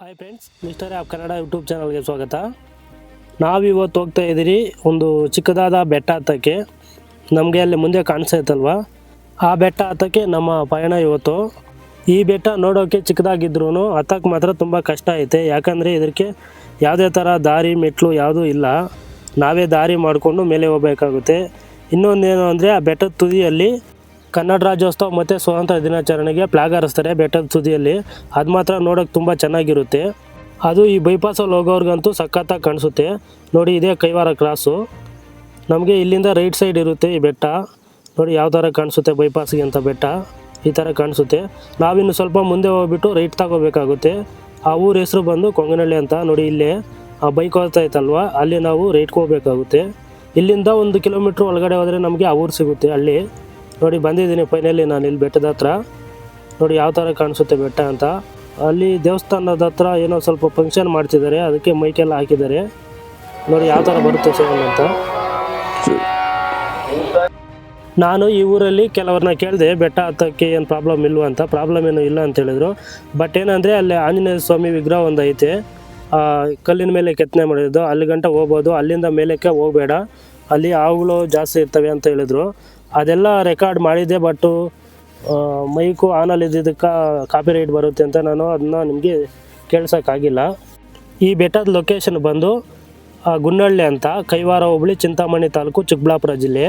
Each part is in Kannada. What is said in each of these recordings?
Hi friends mister of Kannada YouTube ಚಾನಲ್ಗೆ ಸ್ವಾಗತ. ನಾವಿವತ್ತು ಹೋಗ್ತಾ ಇದ್ದೀರಿ ಒಂದು ಚಿಕ್ಕದಾದ ಬೆಟ್ಟ ಹತ್ತಕ್ಕೆ. ನಮಗೆ ಅಲ್ಲಿ ಮುಂದೆ ಕಾಣಿಸ್ತೈತಲ್ವ ಆ ಬೆಟ್ಟ ಹತ್ತಕ್ಕೆ ನಮ್ಮ ಪಯಣ ಇವತ್ತು. ಈ ಬೆಟ್ಟ ನೋಡೋಕ್ಕೆ ಚಿಕ್ಕದಾಗಿದ್ರೂ ಹತ್ತಕ್ಕೆ ಮಾತ್ರ ತುಂಬ ಕಷ್ಟ ಐತೆ. ಯಾಕಂದರೆ ಇದಕ್ಕೆ ಯಾವುದೇ ಥರ ದಾರಿ, ಮೆಟ್ಲು ಯಾವುದೂ ಇಲ್ಲ. ನಾವೇ ದಾರಿ ಮಾಡಿಕೊಂಡು ಮೇಲೆ ಹೋಗಬೇಕಾಗುತ್ತೆ. ಇನ್ನೊಂದೇನು ಅಂದರೆ ಆ ಬೆಟ್ಟದ ತುದಿಯಲ್ಲಿ ಕನ್ನಡ ರಾಜ್ಯೋತ್ಸವ ಮತ್ತು ಸ್ವಾತಂತ್ರ್ಯ ದಿನಾಚರಣೆಗೆ ಫ್ಲಾಗ್ ಹಾರಿಸ್ತಾರೆ ಬೆಟ್ಟದ ತುದಿಯಲ್ಲಿ. ಅದು ಮಾತ್ರ ನೋಡೋಕ್ಕೆ ತುಂಬ ಚೆನ್ನಾಗಿರುತ್ತೆ. ಅದು ಈ ಬೈಪಾಸಲ್ಲಿ ಹೋಗೋರ್ಗಂತೂ ಸಖತ್ತಾಗಿ ಕಾಣಿಸುತ್ತೆ. ನೋಡಿ, ಇದೇ ಕೈವಾರ ಕ್ರಾಸು ನಮಗೆ ಇಲ್ಲಿಂದ ರೈಟ್ ಸೈಡ್ ಇರುತ್ತೆ ಈ ಬೆಟ್ಟ. ನೋಡಿ, ಯಾವ ಥರ ಕಾಣಿಸುತ್ತೆ ಬೈಪಾಸ್ಗೆ ಅಂತ ಬೆಟ್ಟ. ಈ ಥರ ಕಾಣಿಸುತ್ತೆ. ನಾವಿನ್ನು ಸ್ವಲ್ಪ ಮುಂದೆ ಹೋಗ್ಬಿಟ್ಟು ರೈಟ್ ತಗೋಬೇಕಾಗುತ್ತೆ. ಆ ಊರ ಹೆಸರು ಬಂದು ಕೊಂಗನಹಳ್ಳಿ ಅಂತ. ನೋಡಿ, ಇಲ್ಲೇ ಆ ಬೈಕ್ ಹೋಗ್ತಾ ಇತ್ತಲ್ವ? ಅಲ್ಲಿ ನಾವು ರೈಟ್ಗೆ ಹೋಗ್ಬೇಕಾಗುತ್ತೆ. ಇಲ್ಲಿಂದ ಒಂದು ಕಿಲೋಮೀಟ್ರ್ ಒಳಗಡೆ ಹೋದರೆ ನಮಗೆ ಆ ಊರು ಸಿಗುತ್ತೆ ಹಳ್ಳಿ ನೋಡಿ, ಬಂದಿದ್ದೀನಿ ಫೈನಲಿ ನಾನು ಇಲ್ಲಿ ಬೆಟ್ಟದ ಹತ್ರ. ನೋಡಿ, ಯಾವ ಥರ ಕಾಣಿಸುತ್ತೆ ಬೆಟ್ಟ ಅಂತ. ಅಲ್ಲಿ ದೇವಸ್ಥಾನದ ಹತ್ರ ಏನೋ ಸ್ವಲ್ಪ ಫಂಕ್ಷನ್ ಮಾಡ್ತಿದ್ದಾರೆ, ಅದಕ್ಕೆ ಮೈಕೆಲ್ಲ ಹಾಕಿದ್ದಾರೆ. ನೋಡಿ, ಯಾವ ಥರ ಬರುತ್ತೆ ಸೌಂಡ್ ಅಂತ. ನಾನು ಈ ಊರಲ್ಲಿ ಕೆಲವ್ರನ್ನ ಕೇಳಿದೆ, ಬೆಟ್ಟ ಹತ್ತಕ್ಕೆ ಏನು ಪ್ರಾಬ್ಲಮ್ ಇಲ್ವ ಅಂತ. ಪ್ರಾಬ್ಲಮ್ ಏನು ಇಲ್ಲ ಅಂತ ಹೇಳಿದ್ರು. ಬಟ್ ಏನಂದರೆ, ಅಲ್ಲಿ ಆಂಜನೇಯ ಸ್ವಾಮಿ ವಿಗ್ರಹ ಒಂದು ಐತೆ. ಕಲ್ಲಿನ ಮೇಲೆ ಕೆತ್ತನೆ ಮಾಡಿದ್ದು ಅಲ್ಲಿ ಗಂಟ ಹೋಗ್ಬೋದು. ಅಲ್ಲಿಂದ ಮೇಲಕ್ಕೆ ಹೋಗಬೇಡ. ಅಲ್ಲಿ ಆವುಗಳು ಜಾಸ್ತಿ ಇರ್ತವೆ ಅಂತ ಹೇಳಿದ್ರು. ಅದೆಲ್ಲ ರೆಕಾರ್ಡ್ ಮಾಡಿದ್ದೆ ಬಟ್ಟು ಮೈಕು ಆನಲ್ಲಿ ಇದ್ದಿದ್ದಕ್ಕೆ ಕಾಪಿ ರೈಟ್ ಬರುತ್ತೆ ಅಂತ ನಾನು ಅದನ್ನ ನಿಮಗೆ ಕೇಳ್ಸೋಕ್ಕಾಗಿಲ್ಲ. ಈ ಬೆಟ್ಟದ ಲೊಕೇಶನ್ ಬಂದು ಗುನ್ನಳ್ಳಿ ಅಂತ ಕೈವಾರ ಹೋಬಳಿ ಚಿಂತಾಮಣಿ ತಾಲೂಕು ಚಿಕ್ಕಬಳ್ಳಾಪುರ ಜಿಲ್ಲೆ.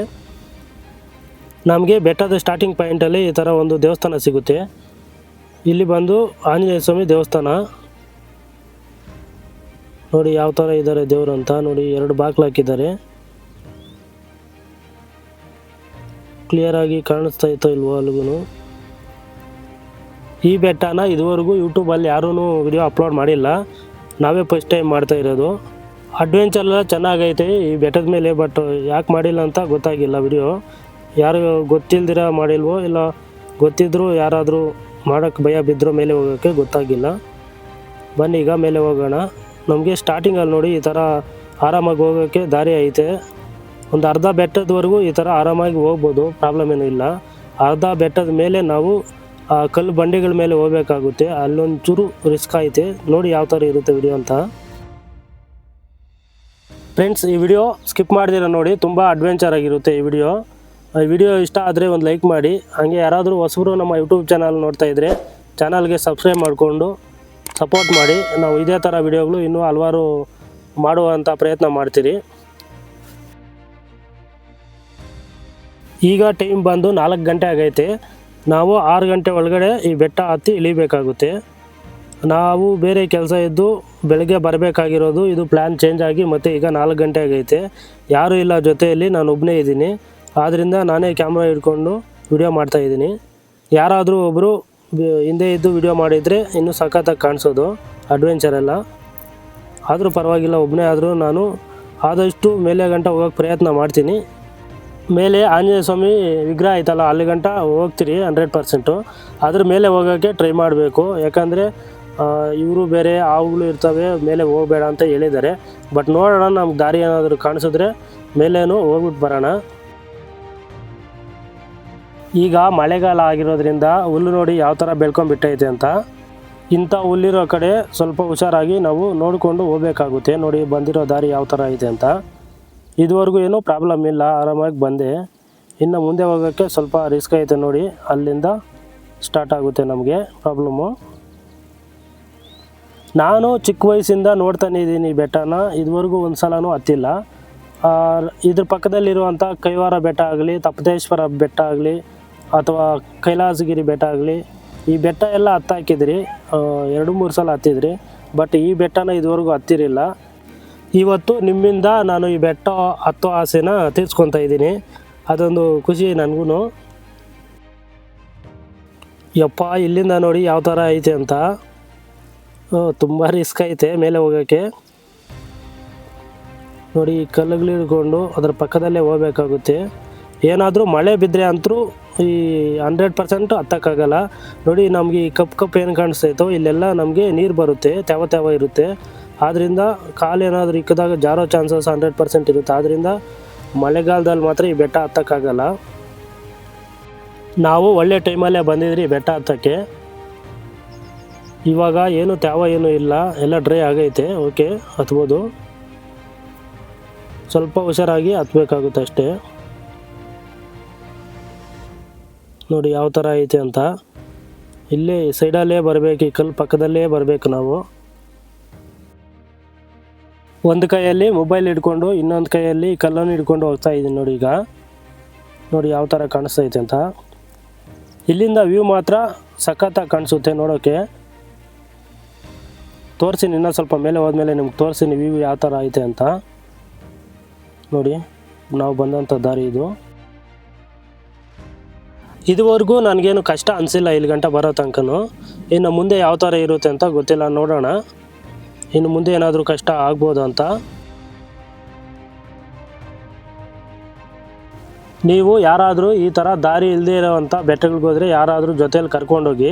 ನಮಗೆ ಬೆಟ್ಟದ ಸ್ಟಾರ್ಟಿಂಗ್ ಪಾಯಿಂಟಲ್ಲಿ ಈ ಥರ ಒಂದು ದೇವಸ್ಥಾನ ಸಿಗುತ್ತೆ. ಇಲ್ಲಿ ಬಂದು ಆಂಜನೇಯ ಸ್ವಾಮಿ ದೇವಸ್ಥಾನ. ನೋಡಿ ಯಾವ ಥರ ಇದ್ದಾರೆ ದೇವರು ಅಂತ, ನೋಡಿ ಎರಡು ಬಾಗಿಲು ಹಾಕಿದ್ದಾರೆ. ಕ್ಲಿಯರ್ ಆಗಿ ಕಾಣಿಸ್ತಾ ಇತ್ತು ಇಲ್ವೋ ಅಲ್ಲಿಗೂ ಈ ಬೆಟ್ಟನ ಇದುವರೆಗೂ ಯೂಟ್ಯೂಬಲ್ಲಿ ಯಾರೂ ವಿಡಿಯೋ ಅಪ್ಲೋಡ್ ಮಾಡಿಲ್ಲ. ನಾವೇ ಫಸ್ಟ್ ಟೈಮ್ ಮಾಡ್ತಾ ಇರೋದು. ಅಡ್ವೆಂಚರ್ ಎಲ್ಲ ಚೆನ್ನಾಗೈತೆ ಈ ಬೆಟ್ಟದ ಮೇಲೆ ಬಟ್ ಯಾಕೆ ಮಾಡಿಲ್ಲ ಅಂತ ಗೊತ್ತಾಗಿಲ್ಲ ವಿಡಿಯೋ ಯಾರು ಗೊತ್ತಿಲ್ದಿರ ಮಾಡಿಲ್ವೋ ಇಲ್ಲ ಗೊತ್ತಿದ್ರು ಯಾರಾದರೂ ಮಾಡೋಕ್ಕೆ ಭಯ ಬಿದ್ದರೂ ಮೇಲೆ ಹೋಗೋಕ್ಕೆ ಗೊತ್ತಾಗಿಲ್ಲ. ಬನ್ನಿ ಈಗ ಮೇಲೆ ಹೋಗೋಣ. ನಮಗೆ ಸ್ಟಾರ್ಟಿಂಗಲ್ಲಿ ನೋಡಿ ಈ ಥರ ಆರಾಮಾಗಿ ಹೋಗೋಕ್ಕೆ ದಾರಿ ಐತೆ. ಒಂದು ಅರ್ಧ ಬೆಟ್ಟದವರೆಗೂ ಈ ಥರ ಆರಾಮಾಗಿ ಹೋಗ್ಬೋದು ಪ್ರಾಬ್ಲಮ್ ಏನೂ ಇಲ್ಲ. ಅರ್ಧ ಬೆಟ್ಟದ ಮೇಲೆ ನಾವು, ಆ, ಕಲ್ಲು ಬಂಡೆಗಳ ಮೇಲೆ ಹೋಗ್ಬೇಕಾಗುತ್ತೆ. ಅಲ್ಲೊಂಚೂರು ರಿಸ್ಕ್ ಐತೆ. ನೋಡಿ ಯಾವ ಥರ ಇರುತ್ತೆ ವಿಡಿಯೋ ಅಂತ. ಫ್ರೆಂಡ್ಸ್ ಈ ವಿಡಿಯೋ ಸ್ಕಿಪ್ ಮಾಡಿದಿರ ನೋಡಿ. ತುಂಬ ಅಡ್ವೆಂಚರ್ ಆಗಿರುತ್ತೆ ಈ ವಿಡಿಯೋ ಈ ವಿಡಿಯೋ ಇಷ್ಟ ಆದರೆ ಒಂದು ಲೈಕ್ ಮಾಡಿ. ಹಾಗೆ ಯಾರಾದರೂ ಹೊಸಬರು ನಮ್ಮ ಯೂಟ್ಯೂಬ್ ಚಾನಲ್ ನೋಡ್ತಾ ಇದ್ದರೆ ಚಾನಲ್ಗೆ ಸಬ್ಸ್ಕ್ರೈಬ್ ಮಾಡಿಕೊಂಡು ಸಪೋರ್ಟ್ ಮಾಡಿ. ನಾವು ಇದೇ ಥರ ವಿಡಿಯೋಗಳು ಇನ್ನೂ ಹಲವಾರು ಮಾಡುವಂಥ ಪ್ರಯತ್ನ ಮಾಡ್ತೀರಿ. ಈಗ ಟೈಮ್ ಬಂದು ನಾಲ್ಕು ಗಂಟೆ ಆಗೈತೆ. ನಾವು ಆರು ಗಂಟೆ ಒಳಗಡೆ ಈ ಬೆಟ್ಟ ಹತ್ತಿ ಇಳಿಬೇಕಾಗುತ್ತೆ. ನಾವು ಬೇರೆ ಕೆಲಸ ಇದ್ದು ಬೆಳಗ್ಗೆ ಬರಬೇಕಾಗಿರೋದು, ಇದು ಪ್ಲ್ಯಾನ್ ಚೇಂಜ್ ಆಗಿ ಮತ್ತೆ ಈಗ ನಾಲ್ಕು ಗಂಟೆ ಆಗೈತೆ. ಯಾರೂ ಇಲ್ಲ ಜೊತೆಯಲ್ಲಿ ನಾನು ಒಬ್ಬನೇ ಇದ್ದೀನಿ. ಆದ್ದರಿಂದ ನಾನೇ ಕ್ಯಾಮ್ರಾ ಹಿಡ್ಕೊಂಡು ವಿಡಿಯೋ ಮಾಡ್ತಾಯಿದ್ದೀನಿ ಯಾರಾದರೂ ಒಬ್ಬರು ಹಿಂದೆ ಇದ್ದು ವಿಡಿಯೋ ಮಾಡಿದರೆ ಇನ್ನೂ ಸಖತ್ತಾಗಿ ಕಾಣಿಸೋದು ಅಡ್ವೆಂಚರ್ ಎಲ್ಲ. ಆದರೂ ಪರವಾಗಿಲ್ಲ ಒಬ್ಬನೇ ಆದರೂ ನಾನು ಆದಷ್ಟು ಮೇಲೆ ಗಂಟೆ ಹೋಗೋಕ್ಕೆ ಪ್ರಯತ್ನ ಮಾಡ್ತೀನಿ. ಮೇಲೆ ಆಂಜನೇಯ ಸ್ವಾಮಿ ವಿಗ್ರಹ ಐತಲ್ಲ, ಅಲ್ಲಿ ಗಂಟ ಹೋಗ್ತೀರಿ ಹಂಡ್ರೆಡ್ ಪರ್ಸೆಂಟು ಅದ್ರ ಮೇಲೆ ಹೋಗೋಕ್ಕೆ ಟ್ರೈ ಮಾಡಬೇಕು. ಯಾಕಂದರೆ ಇವರು ಬೇರೆ ಹಾವುಗಳು ಇರ್ತವೆ, ಮೇಲೆ ಹೋಗಬೇಡ ಅಂತ ಹೇಳಿದ್ದಾರೆ. ಬಟ್ ನೋಡೋಣ, ನಮ್ಗೆ ದಾರಿ ಏನಾದರೂ ಕಾಣಿಸಿದ್ರೆ ಮೇಲೇನು ಹೋಗ್ಬಿಟ್ಟು ಬರೋಣ. ಈಗ ಮಳೆಗಾಲ ಆಗಿರೋದ್ರಿಂದ ಹುಲ್ಲು ನೋಡಿ ಯಾವ ಥರ ಬೆಳ್ಕೊಂಡ್ಬಿಟ್ಟೈತೆ ಅಂತ. ಇಂಥ ಹುಲ್ಲಿರೋ ಕಡೆ ಸ್ವಲ್ಪ ಹುಷಾರಾಗಿ ನಾವು ನೋಡಿಕೊಂಡು ಹೋಗಬೇಕಾಗುತ್ತೆ. ನೋಡಿ ಬಂದಿರೋ ದಾರಿ ಯಾವ ಥರ ಐತೆ ಅಂತ. ಇದುವರೆಗೂ ಏನೂ ಪ್ರಾಬ್ಲಮ್ ಇಲ್ಲ. ಆರಾಮಾಗಿ ಬಂದೆ. ಇನ್ನು ಮುಂದೆ ಹೋಗೋಕ್ಕೆ ಸ್ವಲ್ಪ ರಿಸ್ಕ್ ಐತೆ ನೋಡಿ. ಅಲ್ಲಿಂದ ಸ್ಟಾರ್ಟ್ ಆಗುತ್ತೆ ನಮಗೆ ಪ್ರಾಬ್ಲಮ್ಮು ನಾನು ಚಿಕ್ಕ ವಯಸ್ಸಿಂದ ನೋಡ್ತಾನೆ ಇದ್ದೀನಿ ಬೆಟ್ಟನ. ಇದುವರೆಗೂ ಒಂದು ಸಲನೂ ಹತ್ತಿಲ್ಲ ಇದ್ರ ಪಕ್ಕದಲ್ಲಿರುವಂಥ ಕೈವಾರ ಬೆಟ್ಟ ಆಗಲಿ ತಪ್ಪದೇಶ್ವರ ಬೆಟ್ಟ ಆಗಲಿ, ಅಥವಾ ಕೈಲಾಸಗಿರಿ ಬೆಟ್ಟ ಆಗಲಿ, ಈ ಬೆಟ್ಟ ಎಲ್ಲ ಹತ್ತಾಕಿದ್ರಿ. ಎರಡು ಮೂರು ಸಲ ಹತ್ತಿದ್ರಿ. ಬಟ್ ಈ ಬೆಟ್ಟನ ಇದುವರೆಗೂ ಹತ್ತಿರಿಲ್ಲ ಇವತ್ತು ನಿಮ್ಮಿಂದ ನಾನು ಈ ಬೆಟ್ಟ ಹತ್ತೋ ಆಸೆನ ತೀರ್ಸ್ಕೊತಾ ಇದ್ದೀನಿ. ಅದೊಂದು ಖುಷಿ ನನಗೂ ಯಪ್ಪ, ಇಲ್ಲಿಂದ ನೋಡಿ ಯಾವ ಥರ ಐತೆ ಅಂತ. ತುಂಬ ರಿಸ್ಕ್ ಐತೆ ಮೇಲೆ ಹೋಗೋಕ್ಕೆ. ನೋಡಿ, ಕಲ್ಲುಗಳು ಹಿಡ್ಕೊಂಡು ಅದರ ಪಕ್ಕದಲ್ಲೇ ಹೋಗ್ಬೇಕಾಗುತ್ತೆ. ಏನಾದರೂ ಮಳೆ ಬಿದ್ದರೆ ಅಂತರೂ ಈ ಹಂಡ್ರೆಡ್ ಪರ್ಸೆಂಟು ಹತ್ತಕ್ಕಾಗಲ್ಲ. ನೋಡಿ, ನಮಗೆ ಈ ಕಪ್ ಕಪ್ ಏನು ಕಾಣಿಸ್ತೈತೋ, ಇಲ್ಲೆಲ್ಲ ನಮಗೆ ನೀರು ಬರುತ್ತೆ, ತೆವ ತೆವ ಇರುತ್ತೆ. ಆದ್ದರಿಂದ ಕಾಲು ಏನಾದರೂ ಇಕ್ಕದಾಗ ಜಾರೋ ಚಾನ್ಸಸ್ ಹಂಡ್ರೆಡ್ ಪರ್ಸೆಂಟ್ ಇರುತ್ತೆ. ಆದ್ದರಿಂದ ಮಳೆಗಾಲದಲ್ಲಿ ಮಾತ್ರ ಈ ಬೆಟ್ಟ ಹತ್ತಕ್ಕಾಗಲ್ಲ. ನಾವು ಒಳ್ಳೆ ಟೈಮಲ್ಲೇ ಬಂದಿದ್ರಿ ಬೆಟ್ಟ ಹತ್ತಕ್ಕೆ. ಇವಾಗ ಏನು ತ್ಯಾವ ಏನು ಇಲ್ಲ, ಎಲ್ಲ ಡ್ರೈ ಆಗೈತೆ. ಓಕೆ, ಹತ್ಬೋದು. ಸ್ವಲ್ಪ ಹುಷಾರಾಗಿ ಹತ್ಬೇಕಾಗುತ್ತೆ ಅಷ್ಟೇ. ನೋಡಿ ಯಾವ ಥರ ಐತೆ ಅಂತ. ಇಲ್ಲೇ ಸೈಡಲ್ಲೇ ಬರಬೇಕು, ಈ ಕಲ್ಲು ಪಕ್ಕದಲ್ಲೇ ಬರಬೇಕು ನಾವು. ಒಂದು ಕೈಯಲ್ಲಿ ಮೊಬೈಲ್ ಹಿಡ್ಕೊಂಡು ಇನ್ನೊಂದು ಕೈಯಲ್ಲಿ ಕಲ್ಲನ್ನು ಹಿಡ್ಕೊಂಡು ಹೋಗ್ತಾ ಇದ್ದೀನಿ ನೋಡಿ ಈಗ. ನೋಡಿ ಯಾವ ಥರ ಕಾಣಿಸ್ತೈತೆ ಅಂತ. ಇಲ್ಲಿಂದ ವ್ಯೂ ಮಾತ್ರ ಸಖತ್ತಾಗಿ ಕಾಣಿಸುತ್ತೆ ನೋಡೋಕ್ಕೆ ತೋರಿಸಿನಿ ಇನ್ನೂ ಸ್ವಲ್ಪ ಮೇಲೆ ಹೋದ್ಮೇಲೆ ನಿಮ್ಗೆ ತೋರಿಸಿನಿ ವ್ಯೂ ಯಾವ ಥರ ಐತೆ ಅಂತ. ನೋಡಿ, ನಾವು ಬಂದಂಥ ದಾರಿ ಇದು. ಇದುವರೆಗೂ ನನಗೇನು ಕಷ್ಟ ಅನಿಸಿಲ್ಲ, ಇಲ್ಲಿ ಗಂಟ ಬರೋ ತನಕನೂ. ಇನ್ನು ಮುಂದೆ ಯಾವ ಥರ ಇರುತ್ತೆ ಅಂತ ಗೊತ್ತಿಲ್ಲ, ನೋಡೋಣ. ಇನ್ನು ಮುಂದೆ ಏನಾದರೂ ಕಷ್ಟ ಆಗ್ಬೋದು ಅಂತ? ನೀವು ಯಾರಾದರೂ ಈ ಥರ ದಾರಿ ಇಲ್ಲದೇ ಇರೋವಂಥ ಬೆಟ್ಟಗಳಿಗೆ ಹೋದರೆ ಯಾರಾದರೂ ಜೊತೆಯಲ್ಲಿ ಕರ್ಕೊಂಡೋಗಿ,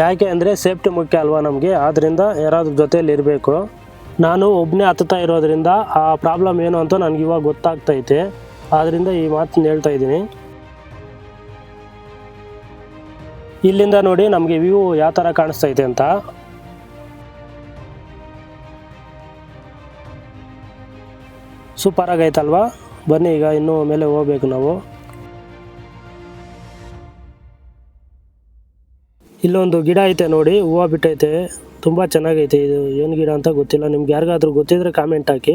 ಯಾಕೆ ಅಂದರೆ ಸೇಫ್ಟಿ ಮುಖ್ಯ ಅಲ್ವಾ ನಮಗೆ? ಆದ್ದರಿಂದ ಯಾರಾದರೂ ಜೊತೆಯಲ್ಲಿ ಇರಬೇಕು. ನಾನು ಒಬ್ಬನೇ ಹತ್ತುತ್ತಾ ಇರೋದ್ರಿಂದ ಆ ಪ್ರಾಬ್ಲಮ್ ಏನು ಅಂತ ನನಗೆ ಇವಾಗ ಗೊತ್ತಾಗ್ತೈತೆ. ಆದ್ದರಿಂದ ಈ ಮಾತನ್ನ ಹೇಳ್ತಾ ಇದ್ದೀನಿ. ಇಲ್ಲಿಂದ ನೋಡಿ ನಮಗೆ ವ್ಯೂ ಯಾವ ಥರ ಕಾಣಿಸ್ತೈತೆ ಅಂತ. ಸೂಪರ್ ಆಗೈತಲ್ವಾ? ಬನ್ನಿ ಈಗ ಇನ್ನೂ ಮೇಲೆ ಹೋಗ್ಬೇಕು ನಾವು. ಇಲ್ಲೊಂದು ಗಿಡ ಐತೆ ನೋಡಿ, ಹೂವು ಬಿಟ್ಟೈತೆ. ತುಂಬ ಚೆನ್ನಾಗೈತೆ ಇದು. ಏನು ಗಿಡ ಅಂತ ಗೊತ್ತಿಲ್ಲ. ನಿಮ್ಗೆ ಯಾರಿಗಾದ್ರೂ ಗೊತ್ತಿದ್ರೆ ಕಾಮೆಂಟ್ ಹಾಕಿ.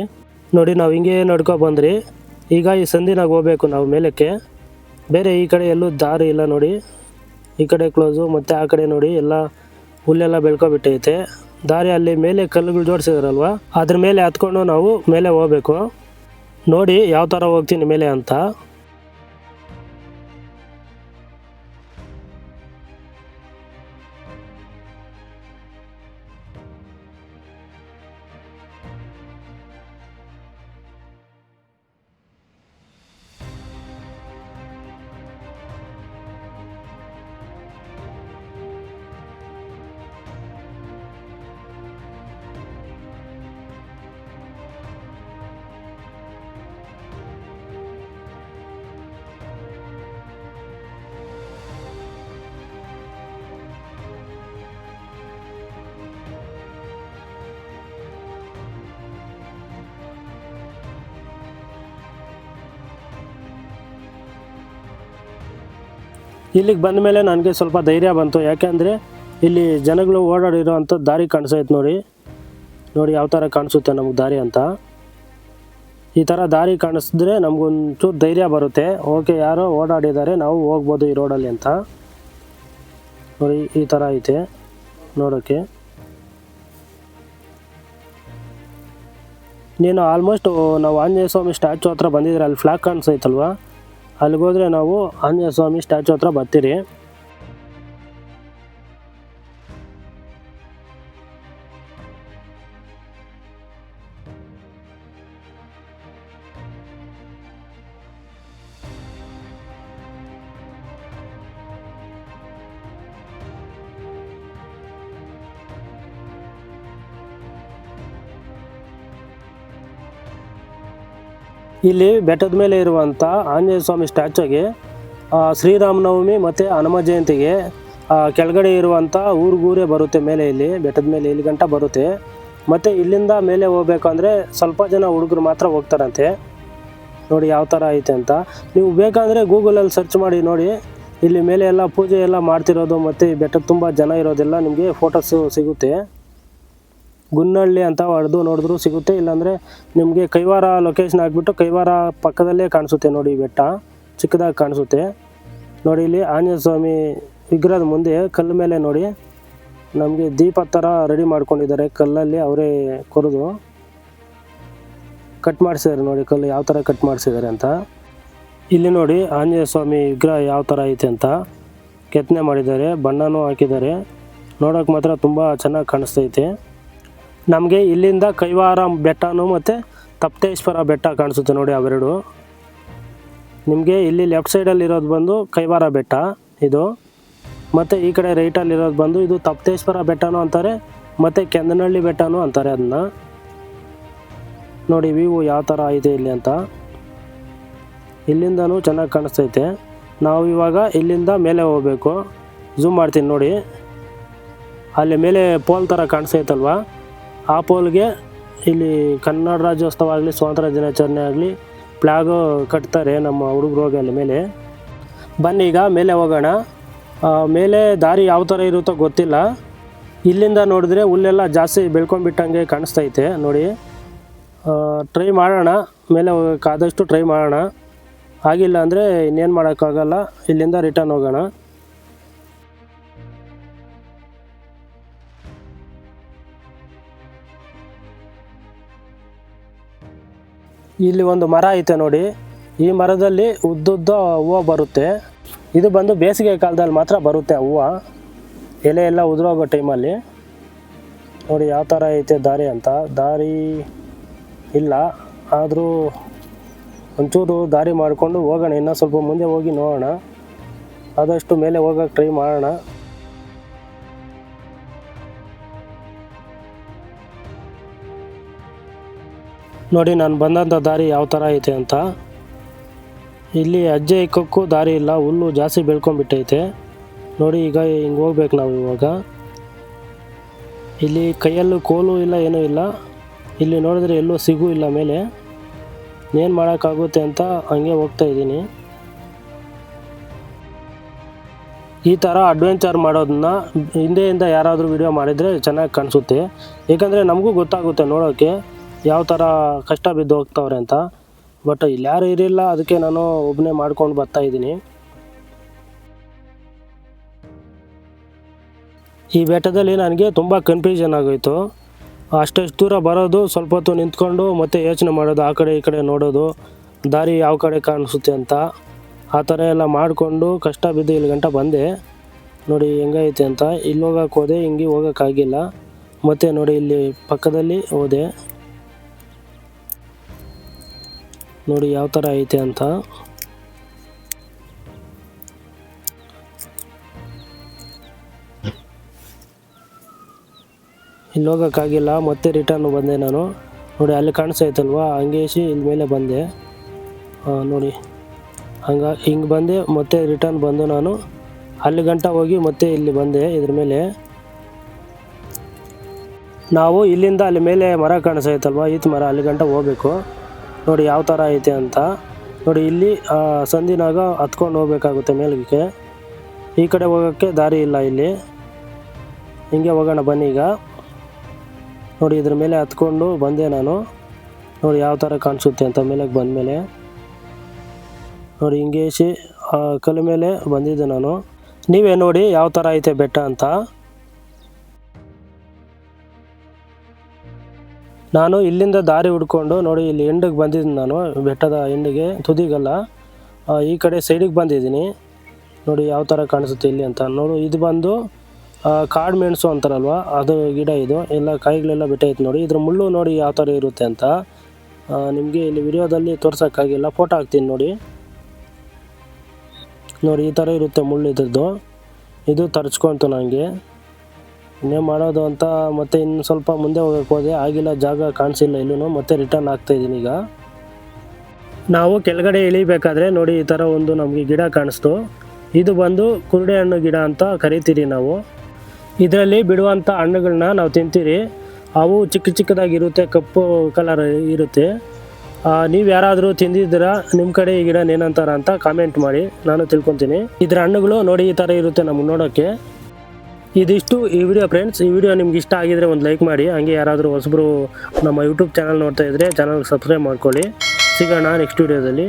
ನೋಡಿ, ನಾವು ಹಿಂಗೆ ನಡ್ಕೊ ಬಂದ್ರಿ. ಈಗ ಈ ಸಂದಿನಾಗ ಹೋಗ್ಬೇಕು ನಾವು ಮೇಲಕ್ಕೆ. ಬೇರೆ ಈ ಕಡೆ ಎಲ್ಲೂ ದಾರಿ ಇಲ್ಲ ನೋಡಿ. ಈ ಕಡೆ ಕ್ಲೋಸು ಮತ್ತು ಆ ಕಡೆ ನೋಡಿ, ಎಲ್ಲ ಹುಲ್ಲೆಲ್ಲ ಬೆಳ್ಕೊಬಿಟ್ಟೈತೆ ದಾರಿ ಅಲ್ಲಿ ಮೇಲೆ ಕಲ್ಲುಗಳು ಜೋಡಿಸಿದಾರಲ್ವ? ಅದ್ರ ಮೇಲೆ ಹತ್ಕೊಂಡು ನಾವು ಮೇಲೆ ಹೋಗ್ಬೇಕು. ನೋಡಿ ಯಾವ ಥರ ಹೋಗ್ತೀನಿ ಮೇಲೆ ಅಂತ. ಇಲ್ಲಿಗೆ ಬಂದ ಮೇಲೆ ನನಗೆ ಸ್ವಲ್ಪ ಧೈರ್ಯ ಬಂತು. ಯಾಕೆಂದರೆ ಇಲ್ಲಿ ಜನಗಳು ಓಡಾಡಿರೋವಂಥ ದಾರಿ ಕಾಣಿಸೈತೆ ನೋಡಿ. ನೋಡಿ ಯಾವ ಥರ ಕಾಣಿಸುತ್ತೆ ನಮಗೆ ದಾರಿ ಅಂತ. ಈ ಥರ ದಾರಿ ಕಾಣಿಸಿದ್ರೆ ನಮಗೊಂಚೂರು ಧೈರ್ಯ ಬರುತ್ತೆ. ಓಕೆ, ಯಾರೋ ಓಡಾಡಿದ್ದಾರೆ, ನಾವು ಹೋಗ್ಬೋದು ಈ ರೋಡಲ್ಲಿ ಅಂತ. ನೋಡಿ, ಈ ಥರ ಐತೆ ನೋಡೋಕ್ಕೆ. ನೀನು ಆಲ್ಮೋಸ್ಟ್ ನಾವು ಆಂಜನೇಯ ಸ್ವಾಮಿ ಸ್ಟ್ಯಾಚು ಹತ್ರ ಬಂದಿದ್ರೆ ಅಲ್ಲಿ ಫ್ಲಾಗ್ ಕಾಣಿಸೈತಲ್ವ? ಅಲ್ಲಿಗೆ ಹೋದರೆ ನಾವು ಆಂಜನೇಯ ಸ್ವಾಮಿ ಸ್ಟ್ಯಾಚು ಹತ್ರ ಬರ್ತೀರಿ. ಇಲ್ಲಿ ಬೆಟ್ಟದ ಮೇಲೆ ಇರುವಂಥ ಆಂಜನೇಯ ಸ್ವಾಮಿ ಸ್ಟ್ಯಾಚುಗೆ ಶ್ರೀರಾಮನವಮಿ ಮತ್ತು ಹನುಮ ಜಯಂತಿಗೆ ಕೆಳಗಡೆ ಇರುವಂಥ ಊರಿಗೂರೇ ಬರುತ್ತೆ ಮೇಲೆ ಇಲ್ಲಿ, ಬೆಟ್ಟದ ಮೇಲೆ ಇಲ್ಲಿ ಗಂಟ ಬರುತ್ತೆ. ಮತ್ತು ಇಲ್ಲಿಂದ ಮೇಲೆ ಹೋಗ್ಬೇಕಂದ್ರೆ ಸ್ವಲ್ಪ ಜನ ಹುಡುಗರು ಮಾತ್ರ ಹೋಗ್ತಾರಂತೆ. ನೋಡಿ ಯಾವ ಥರ ಐತೆ ಅಂತ. ನೀವು ಬೇಕಾದರೆ ಗೂಗಲಲ್ಲಿ ಸರ್ಚ್ ಮಾಡಿ ನೋಡಿ. ಇಲ್ಲಿ ಮೇಲೆ ಎಲ್ಲ ಪೂಜೆ ಎಲ್ಲ ಮಾಡ್ತಿರೋದು ಮತ್ತು ಬೆಟ್ಟದ ತುಂಬ ಜನ ಇರೋದೆಲ್ಲ ನಿಮಗೆ ಫೋಟೋಸು ಸಿಗುತ್ತೆ. ಗುನ್ನಳ್ಳಿ ಅಂತ ಹೊಡೆದು ನೋಡಿದ್ರು ಸಿಗುತ್ತೆ. ಇಲ್ಲಾಂದರೆ ನಿಮಗೆ ಕೈವಾರ ಲೊಕೇಶನ್ ಹಾಕ್ಬಿಟ್ಟು ಕೈವಾರ ಪಕ್ಕದಲ್ಲೇ ಕಾಣಿಸುತ್ತೆ ನೋಡಿ ಬೆಟ್ಟ. ಚಿಕ್ಕದಾಗಿ ಕಾಣಿಸುತ್ತೆ. ನೋಡಿ ಇಲ್ಲಿ ಆಂಜನೇಯ ಸ್ವಾಮಿ ವಿಗ್ರಹದ ಮುಂದೆ ಕಲ್ಲು ಮೇಲೆ ನೋಡಿ. ನಮಗೆ ದೀಪ ಥರ ರೆಡಿ ಮಾಡ್ಕೊಂಡಿದ್ದಾರೆ. ಕಲ್ಲಲ್ಲಿ ಅವರೇ ಕೊರೆದು ಕಟ್ ಮಾಡಿಸಿದ್ದಾರೆ ನೋಡಿ ಕಲ್ಲು ಯಾವ ಥರ ಕಟ್ ಮಾಡಿಸಿದ್ದಾರೆ ಅಂತ. ಇಲ್ಲಿ ನೋಡಿ ಆಂಜನೇಯ ಸ್ವಾಮಿ ವಿಗ್ರಹ ಯಾವ ಥರ ಐತೆ ಅಂತ ಕೆತ್ತನೆ ಮಾಡಿದ್ದಾರೆ. ಬಣ್ಣನೂ ಹಾಕಿದ್ದಾರೆ. ನೋಡೋಕೆ ಮಾತ್ರ ತುಂಬ ಚೆನ್ನಾಗಿ ಕಾಣಿಸ್ತೈತೆ. ನಮಗೆ ಇಲ್ಲಿಂದ ಕೈವಾರ ಬೆಟ್ಟನೂ ಮತ್ತು ತಪ್ತೇಶ್ವರ ಬೆಟ್ಟ ಕಾಣಿಸುತ್ತೆ ನೋಡಿ ಅವೆರಡು. ನಿಮಗೆ ಇಲ್ಲಿ ಲೆಫ್ಟ್ ಸೈಡಲ್ಲಿ ಇರೋದು ಬಂದು ಕೈವಾರ ಬೆಟ್ಟ ಇದು. ಮತ್ತು ಈ ಕಡೆ ರೈಟಲ್ಲಿ ಇರೋದು ಬಂದು ಇದು ತಪ್ತೇಶ್ವರ ಬೆಟ್ಟನೂ ಅಂತಾರೆ, ಮತ್ತು ಕೆಂದನಹಳ್ಳಿ ಬೆಟ್ಟನೂ ಅಂತಾರೆ ಅದನ್ನ. ನೋಡಿ ವ್ಯೂ ಯಾವ ಥರ ಇದೆ ಇಲ್ಲಿ ಅಂತ. ಇಲ್ಲಿಂದನೂ ಚೆನ್ನಾಗಿ ಕಾಣಿಸ್ತೈತೆ. ನಾವು ಇವಾಗ ಇಲ್ಲಿಂದ ಮೇಲೆ ಹೋಗಬೇಕು. ಝೂಮ್ ಮಾಡ್ತೀನಿ ನೋಡಿ. ಅಲ್ಲಿ ಮೇಲೆ ಪೋಲ್ ಥರ ಕಾಣಿಸ್ತೈತಲ್ವ? ಆ ಪೋಲ್ಗೆ ಇಲ್ಲಿ ಕನ್ನಡ ರಾಜ್ಯೋತ್ಸವ ಆಗಲಿ ಸ್ವಾತಂತ್ರ್ಯ ದಿನಾಚರಣೆ ಆಗಲಿ ಪ್ಲ್ಯಾಗು ಕಟ್ತಾರೆ ನಮ್ಮ ಹುಡುಗರು ಹೋಗಿ ಅಲ್ಲಿ ಮೇಲೆ. ಬನ್ನಿ ಈಗ ಮೇಲೆ ಹೋಗೋಣ. ಮೇಲೆ ದಾರಿ ಯಾವ ಥರ ಇರುತ್ತೋ ಗೊತ್ತಿಲ್ಲ. ಇಲ್ಲಿಂದ ನೋಡಿದ್ರೆ ಹುಲ್ಲೆಲ್ಲ ಜಾಸ್ತಿ ಬೆಳ್ಕೊಂಡ್ಬಿಟ್ಟಂಗೆ ಕಾಣಿಸ್ತೈತೆ, ನೋಡಿ. ಟ್ರೈ ಮಾಡೋಣ. ಮೇಲೆ ಹೋಗೋಕ್ಕಾದಷ್ಟು ಟ್ರೈ ಮಾಡೋಣ. ಆಗಿಲ್ಲ ಅಂದರೆ ಇನ್ನೇನು ಮಾಡೋಕ್ಕಾಗಲ್ಲ. ಇಲ್ಲಿಂದ ರಿಟರ್ನ್ ಹೋಗೋಣ. ಇಲ್ಲಿ ಒಂದು ಮರ ಐತೆ ನೋಡಿ. ಈ ಮರದಲ್ಲಿ ಉದ್ದುದ್ದ ಹೂವು ಬರುತ್ತೆ. ಇದು ಬಂದು ಬೇಸಿಗೆ ಕಾಲದಲ್ಲಿ ಮಾತ್ರ ಬರುತ್ತೆ ಹೂವು. ಎಲೆ ಎಲ್ಲ ಉದುರೋಗೋ ಟೈಮಲ್ಲಿ ನೋಡಿ ಯಾವ ಥರ ಐತೆ ದಾರಿ ಅಂತ. ದಾರಿ ಇಲ್ಲ. ಆದರೂ ಒಂಚೂರು ದಾರಿ ಮಾಡಿಕೊಂಡು ಹೋಗೋಣ. ಇನ್ನೂ ಸ್ವಲ್ಪ ಮುಂದೆ ಹೋಗಿ ನೋಡೋಣ. ಆದಷ್ಟು ಮೇಲೆ ಹೋಗೋಕೆ ಟ್ರೈ ಮಾಡೋಣ. ನೋಡಿ, ನಾನು ಬಂದಂಥ ದಾರಿ ಯಾವ ಥರ ಐತೆ ಅಂತ. ಇಲ್ಲಿ ಅಜ್ಜೆ ಇಕ್ಕಕ್ಕೂ ದಾರಿ ಇಲ್ಲ, ಹುಲ್ಲು ಜಾಸ್ತಿ ಬೆಳ್ಕೊಂಡ್ಬಿಟ್ಟೈತೆ. ನೋಡಿ, ಈಗ ಹಿಂಗೆ ಹೋಗ್ಬೇಕು ನಾವು ಇವಾಗ. ಇಲ್ಲಿ ಕೈಯಲ್ಲೂ ಕೋಲು ಇಲ್ಲ, ಏನೂ ಇಲ್ಲ. ಇಲ್ಲಿ ನೋಡಿದ್ರೆ ಎಲ್ಲೂ ಸಿಗೂ ಇಲ್ಲ ಮೇಲೆ. ಏನು ಮಾಡೋಕ್ಕಾಗುತ್ತೆ ಅಂತ ಹಂಗೆ ಹೋಗ್ತಾ ಇದ್ದೀನಿ. ಈ ಥರ ಅಡ್ವೆಂಚರ್ ಮಾಡೋದನ್ನ ಹಿಂದೆಯಿಂದ ಯಾರಾದರೂ ವಿಡಿಯೋ ಮಾಡಿದರೆ ಚೆನ್ನಾಗಿ ಕಾಣಿಸುತ್ತೆ. ಏಕೆಂದರೆ ನಮಗೂ ಗೊತ್ತಾಗುತ್ತೆ ನೋಡೋಕ್ಕೆ ಯಾವ ಥರ ಕಷ್ಟ ಬಿದ್ದು ಹೋಗ್ತವ್ರೆ ಅಂತ. ಬಟ್ ಇಲ್ಲಿ ಯಾರು ಇರಲಿಲ್ಲ, ಅದಕ್ಕೆ ನಾನು ಒಬ್ಬನೇ ಮಾಡ್ಕೊಂಡು ಬರ್ತಾ ಇದ್ದೀನಿ. ಈ ಬೆಟ್ಟದಲ್ಲಿ ನನಗೆ ತುಂಬ ಕನ್ಫ್ಯೂಷನ್ ಆಗೋಯಿತು. ಅಷ್ಟಷ್ಟು ದೂರ ಬರೋದು, ಸ್ವಲ್ಪ ಹೊತ್ತು ನಿಂತ್ಕೊಂಡು ಮತ್ತೆ ಯೋಚನೆ ಮಾಡೋದು, ಆ ಕಡೆ ಈ ಕಡೆ ನೋಡೋದು, ದಾರಿ ಯಾವ ಕಡೆ ಕಾಣಿಸುತ್ತೆ ಅಂತ. ಆ ಥರ ಎಲ್ಲ ಮಾಡಿಕೊಂಡು ಕಷ್ಟ ಬಿದ್ದು ಇಲ್ಲಿ ಗಂಟ ಬಂದೆ. ನೋಡಿ ಹೆಂಗೈತೆ ಅಂತ. ಇಲ್ಲಿ ಹೋಗೋಕೆ ಹೋದೆ, ಹಿಂಗೆ ಹೋಗೋಕ್ಕಾಗಿಲ್ಲ ಮತ್ತು ನೋಡಿ ಇಲ್ಲಿ ಪಕ್ಕದಲ್ಲಿ ಹೋದೆ. ನೋಡಿ ಯಾವ ಥರ ಐತೆ ಅಂತ. ಇಲ್ಲಿ ಹೋಗೋಕ್ಕಾಗಿಲ್ಲ ಮತ್ತೆ ರಿಟರ್ನ್ ಬಂದೆ ನಾನು. ನೋಡಿ, ಅಲ್ಲಿ ಕಾಣಿಸ್ತೈತಲ್ವಾ ಹಂಗೇಸಿ ಇಲ್ಲಿ ಮೇಲೆ ಬಂದೆ. ನೋಡಿ. ಹಂಗ, ಹಿಂಗೆ ಬಂದೆ, ಮತ್ತೆ ರಿಟರ್ನ್ ಬಂದು ನಾನು. ಅಲ್ಲಿ ಗಂಟ ಹೋಗಿ ಮತ್ತೆ ಇಲ್ಲಿ ಬಂದೆ, ಇದ್ರ ಮೇಲೆ. ನಾವು ಇಲ್ಲಿಂದ ಅಲ್ಲಿ ಮೇಲೆ ಮರ ಕಾಣಿಸೈತಲ್ವಾ ಈತ ಮರ, ಅಲ್ಲಿ ಗಂಟ ಹೋಗ್ಬೇಕು. ನೋಡಿ ಯಾವ ಥರ ಐತೆ ಅಂತ. ನೋಡಿ ಇಲ್ಲಿ ಸಂದಿನಾಗ ಹತ್ಕೊಂಡು ಹೋಗ್ಬೇಕಾಗುತ್ತೆ ಮೇಲಿಗೆ ಈ ಕಡೆ ಹೋಗೋಕ್ಕೆ ದಾರಿ ಇಲ್ಲ ಇಲ್ಲಿ. ಹಿಂಗೆ ಹೋಗೋಣ ಬನ್ನಿ ಈಗ. ನೋಡಿ ಇದ್ರ ಮೇಲೆ ಹತ್ಕೊಂಡು ಬಂದೆ ನಾನು. ನೋಡಿ ಯಾವ ಥರ ಕಾಣಿಸುತ್ತೆ ಅಂತ ಮೇಲಕ್ಕೆ ಬಂದಮೇಲೆ. ನೋಡಿ ಹಿಂಗೇಸಿ ಕಲ್ಲು ಮೇಲೆ ಬಂದಿದ್ದೆ ನಾನು. ನೀವೇ ನೋಡಿ ಯಾವ ಥರ ಐತೆ ಬೆಟ್ಟ ಅಂತ. ನಾನು ಇಲ್ಲಿಂದ ದಾರಿ ಹುಡ್ಕೊಂಡು ನೋಡಿ, ಇಲ್ಲಿ ಎಂಡಿಗೆ ಬಂದಿದ್ದೀನಿ ನಾನು, ಬೆಟ್ಟದ ಎಂಡಿಗೆ, ತುದಿಗಲ್ಲ. ಈ ಕಡೆ ಸೈಡಿಗೆ ಬಂದಿದ್ದೀನಿ. ನೋಡಿ, ಯಾವ ಥರ ಕಾಣಿಸುತ್ತೆ ಇಲ್ಲಿ ಅಂತ. ನೋಡು, ಇದು ಬಂದು ಕಾಡು ಮೆಣಸು ಅಂತಾರಲ್ವ, ಅದು ಗಿಡ ಇದು. ಎಲ್ಲ ಕಾಯಿಗಳೆಲ್ಲ ಬಿಟ್ಟೈತೆ ನೋಡಿ. ಇದ್ರ ಮುಳ್ಳು ನೋಡಿ ಯಾವ ಥರ ಇರುತ್ತೆ ಅಂತ. ನಿಮಗೆ ಇಲ್ಲಿ ವಿಡಿಯೋದಲ್ಲಿ ತೋರ್ಸೋಕ್ಕಾಗಿಲ್ಲ, ಫೋಟೋ ಹಾಕ್ತೀನಿ ನೋಡಿ. ನೋಡಿ, ಈ ಥರ ಇರುತ್ತೆ ಮುಳ್ಳು ಇದ್ರದ್ದು. ಇದು ತರ್ಚ್ಕೊಂತು ನನಗೆ ಇನ್ನೇ ಮಾಡೋದು ಅಂತ ಮತ್ತೆ ಇನ್ನು ಸ್ವಲ್ಪ ಮುಂದೆ ಹೋಗಕ್ಕೆ ಹೋದೆ. ಆಗಿಲ್ಲ ಜಾಗ ಕಾಣಿಸಿಲ್ಲ ಇಲ್ಲೂ ಮತ್ತೆ ರಿಟರ್ನ್ ಆಗ್ತಾ ಇದ್ದೀನಿ ಈಗ. ನಾವು ಕೆಳಗಡೆ ಇಳಿಬೇಕಾದ್ರೆ ನೋಡಿ ಈ ಥರ ಒಂದು ನಮಗೆ ಗಿಡ ಕಾಣಿಸ್ತು. ಇದು ಬಂದು ಕುರುಡೆ ಹಣ್ಣು ಗಿಡ ಅಂತ ಕರಿತೀರಿ ನಾವು. ಇದರಲ್ಲಿ ಬಿಡುವಂಥ ಹಣ್ಣುಗಳನ್ನ ನಾವು ತಿಂತೀರಿ. ಅವು ಚಿಕ್ಕ ಚಿಕ್ಕದಾಗಿರುತ್ತೆ, ಕಪ್ಪು ಕಲರ್ ಇರುತ್ತೆ. ನೀವು ಯಾರಾದರೂ ತಿಂದಿದ್ದೀರಾ ನಿಮ್ಮ ಕಡೆ ಈ ಗಿಡ ಏನಂತಾರ ಅಂತ ಕಾಮೆಂಟ್ ಮಾಡಿ. ನಾನು ತಿಳ್ಕೊತೀನಿ. ಇದರ ಹಣ್ಣುಗಳು ನೋಡಿ ಈ ಥರ ಇರುತ್ತೆ ನಮ್ಗೆ ನೋಡೋಕ್ಕೆ. ಇದಿಷ್ಟು ಈ ವಿಡಿಯೋ ಫ್ರೆಂಡ್ಸ್ ಈ ವಿಡಿಯೋ ನಿಮ್ಗೆ ಇಷ್ಟ ಆಗಿದ್ರೆ ಒಂದು ಲೈಕ್ ಮಾಡಿ. ಹಂಗೆ ಯಾರಾದರೂ ಹೊಸಬ್ರು ನಮ್ಮ ಯೂಟ್ಯೂಬ್ ಚಾನಲ್ ನೋಡ್ತಾ ಇದ್ದರೆ ಚಾನಲ್ ಸಬ್ಸ್ಕ್ರೈಬ್ ಮಾಡ್ಕೊಳ್ಳಿ. ಸಿಗೋಣ ನೆಕ್ಸ್ಟ್ ವಿಡಿಯೋದಲ್ಲಿ